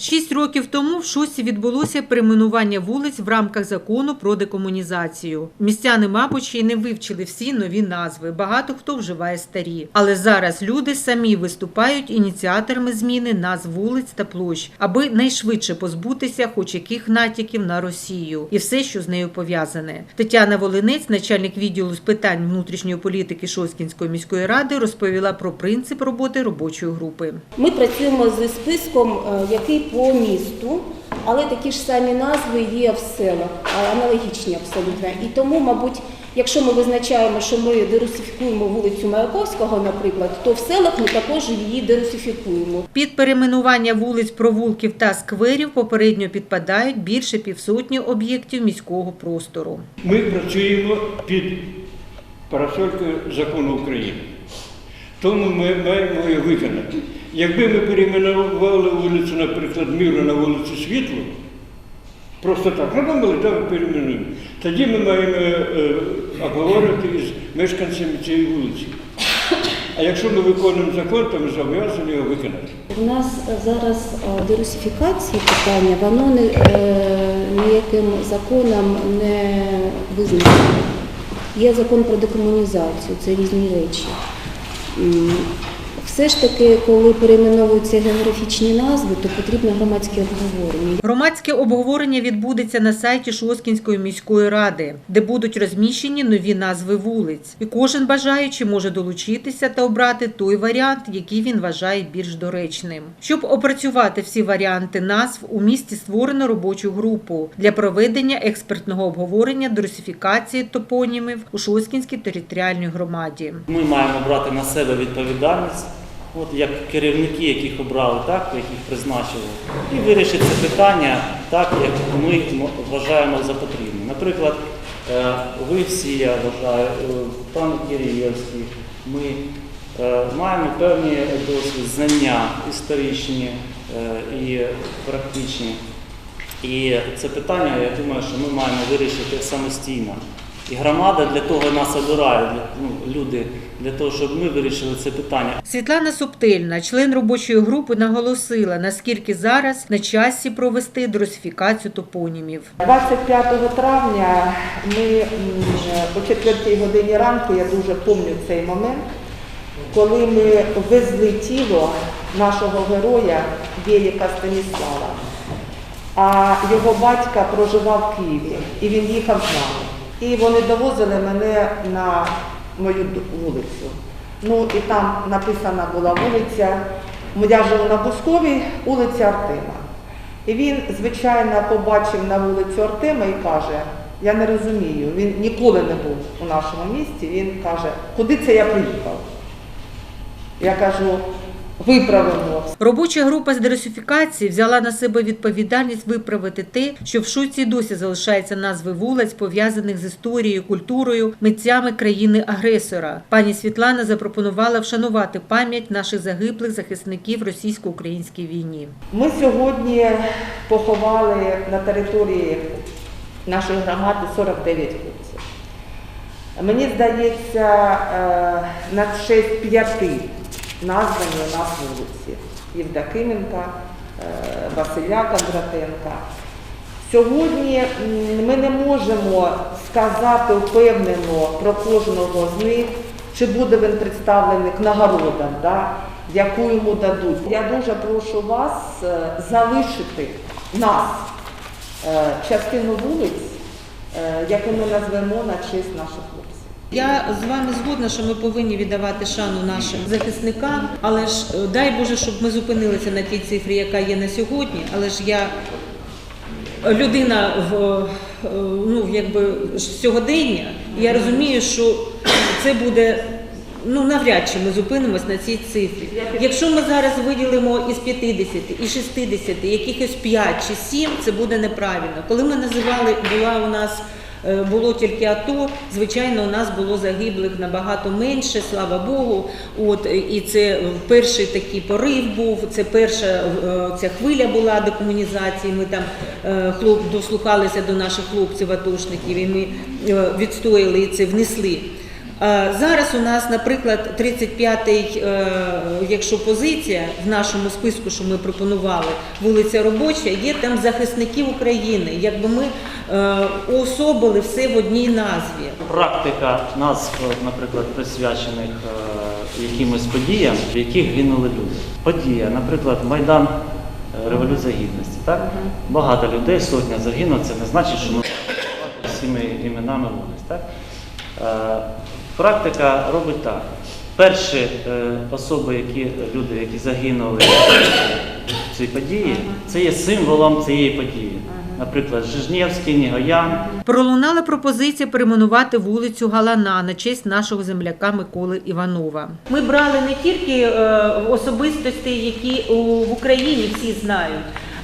Шість років тому в Шості відбулося перейменування вулиць в рамках закону про декомунізацію. Містяни, мабуть, ще й не вивчили всі нові назви. Багато хто вживає старі. Але зараз люди самі виступають ініціаторами зміни назв вулиць та площ, аби найшвидше позбутися хоч яких натяків на Росію і все, що з нею пов'язане. Тетяна Волинець, начальник відділу з питань внутрішньої політики Шосткінської міської ради, розповіла про принцип роботи робочої групи. Ми працюємо зі списком, е, який по місту, але такі ж самі назви є в селах, а аналогічні абсолютно. І тому, мабуть, якщо ми визначаємо, що ми дерусифікуємо вулицю Маяковського, наприклад, то в селах ми також її дерусифікуємо. Під перейменування вулиць, провулків та скверів попередньо підпадають більше півсотні об'єктів міського простору. Ми працюємо під парасолькою закону України. Тому ми маємо її виконати. Якби ми перейменували вулицю, наприклад, Міру на вулицю Світлу, просто так, ну так перейменуємо. Тоді ми маємо е, обговорити із мешканцями цієї вулиці. А якщо ми виконуємо закон, то ми зобов'язані його виконати. У нас зараз е, дерусифікації питання, воно не, е, ніяким законом не визначено. Є закон про декомунізацію, це різні речі. Все ж таки, коли перейменовуються географічні назви, то потрібно громадське обговорення. Громадське обговорення відбудеться на сайті Шосткінської міської ради, де будуть розміщені нові назви вулиць. І кожен бажаючий може долучитися та обрати той варіант, який він вважає більш доречним. Щоб опрацювати всі варіанти назв, у місті створено робочу групу для проведення експертного обговорення дорусифікації топонімів у Шосткінській територіальній громаді. Ми маємо брати на себе відповідальність, от як керівники, яких обрали, так, яких призначили, і вирішити це питання так, як ми вважаємо за потрібне. Наприклад, е, ви всі, я вважаю, е, пан Кирилівський, ми е, маємо певні досвід, знання історичні і практичні. І це питання, я думаю, що ми маємо вирішити самостійно. І громада для того нас обирає, ну, люди, для того, щоб ми вирішили це питання. Світлана Субтильна, член робочої групи, наголосила, наскільки зараз на часі провести дорусифікацію топонімів. 25 травня ми о 4 годині ранку, я дуже пам'ятаю цей момент, коли ми везли тіло нашого героя Вєліка Станіслава. А його батька проживав в Києві і він їхав з нами. І вони довозили мене на мою вулицю. Ну і там написана була вулиця. Я живу на Бусковій, вулиця Артема. І він, звичайно, побачив на вулицю Артема і каже, я не розумію, він ніколи не був у нашому місті, він каже, куди це я приїхав? Я кажу, виправимо. Робоча група з дерусифікації взяла на себе відповідальність виправити те, що в Шуці досі залишаються назви вулиць, пов'язаних з історією, культурою, митцями країни-агресора. Пані Світлана запропонувала вшанувати пам'ять наших загиблих захисників російсько-українській війні. Ми сьогодні поховали на території нашої громади 49 хлопців. Мені здається, е, на честь п'яти названі у нас вулиці Євдокименка, е, Василя Кондратенка. Сьогодні ми не можемо сказати впевнено про кожного з них, чи буде він представлений к нагородам, да, яку йому дадуть. Я дуже прошу вас е, залишити нас е, частину вулиць, яку ми назвемо на честь наших хлопців. Я з вами згодна, що ми повинні віддавати шану нашим захисникам, але ж е, дай Боже, щоб ми зупинилися на тій цифрі, яка є на сьогодні. Але ж я людина в е, ну якби сьогодення. і Я розумію, що це буде. Ну, навряд чи ми зупинимось на цій цифрі. Якщо ми зараз виділимо із 50, і 60, якихось 5 чи 7, це буде неправильно. Коли ми називали, була у нас було тільки АТО, звичайно, у нас було загиблих набагато менше, слава Богу. От і це перший такий порив був. Це перша е, ця хвиля була декомунізації. Ми там е, хлоп дослухалися до наших хлопців, атошників, і ми е, відстояли і це внесли. Зараз у нас, наприклад, 35-й, е, якщо позиція в нашому списку, що ми пропонували, вулиця Робоча, є там захисників України. Якби ми е, уособили все в одній назві. Практика назв, наприклад, присвячених е, якимось подіям, в яких гинули люди. Подія, наприклад, Майдан Революція Гідності. Так? Багато людей, сотня загинуло, це не значить, що ми всіми іменами вулиць. Так? Практика робить так. Перші е, особи, які, люди, які загинули в цій події, це є символом цієї події. Наприклад, Жижнєвський, Нігоян, Пролунала пропозиція перейменувати вулицю Галана на честь нашого земляка Миколи Іванова. Ми брали не тільки е, особистості, які в Україні всі знають.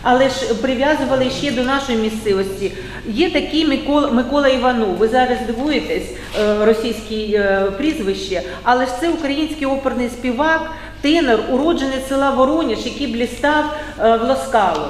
Але ж прив'язували ще до нашої місцевості. Є такий Микола, Микола Іванов. Ви зараз дивуєтесь е, російське прізвище, але ж це український оперний співак, тенор, уроджений села Вороніж, який блістав е, в Ласкало.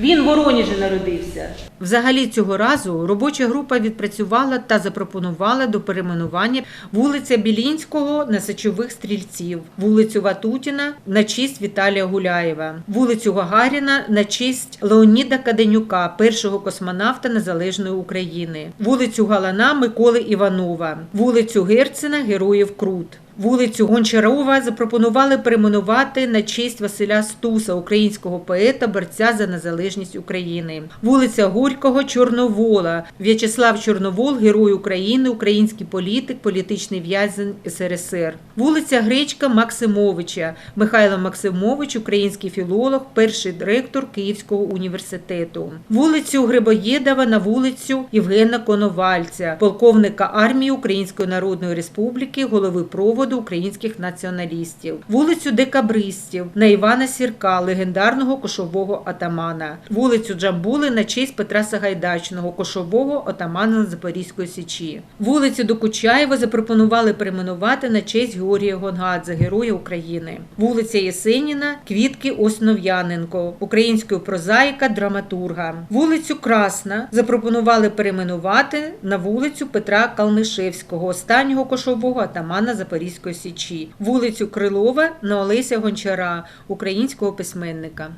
Він в Воронежі народився. Взагалі цього разу робоча група відпрацювала та запропонувала до перейменування вулиця Білінського на Сечових стрільців, вулицю Ватутіна на честь Віталія Гуляєва, вулицю Гагаріна на честь Леоніда Каденюка, першого космонавта Незалежної України, вулицю Галана Миколи Іванова, вулицю Герцена Героїв Крут. Вулицю Гончарова запропонували перейменувати на честь Василя Стуса, українського поета, борця за незалежність України. Вулиця Горького Чорновола. В'ячеслав Чорновол, герой України, український політик, політичний в'язень СРСР. Вулиця Гречка Максимовича. Михайло Максимович, український філолог, перший директор Київського університету. Вулицю Грибоєдова на вулицю Євгена Коновальця, полковника армії Української Народної Республіки, голови проводу українських націоналістів. Вулицю Декабристів на Івана Сірка, легендарного кошового атамана. Вулицю Джамбули на честь Петра Сагайдачного, кошового отамана Запорізької січі. Вулицю Докучаєва запропонували перейменувати на честь Георгія Гонгадзе, героя України. Вулиця Єсеніна, Квітки Основ'яненко, українського прозаїка, драматурга. Вулицю Красна запропонували перейменувати на вулицю Петра Калнишевського, останнього кошового атамана Запорізької січі. Вулицю Крилова на Олеся Гончара, українського письменника.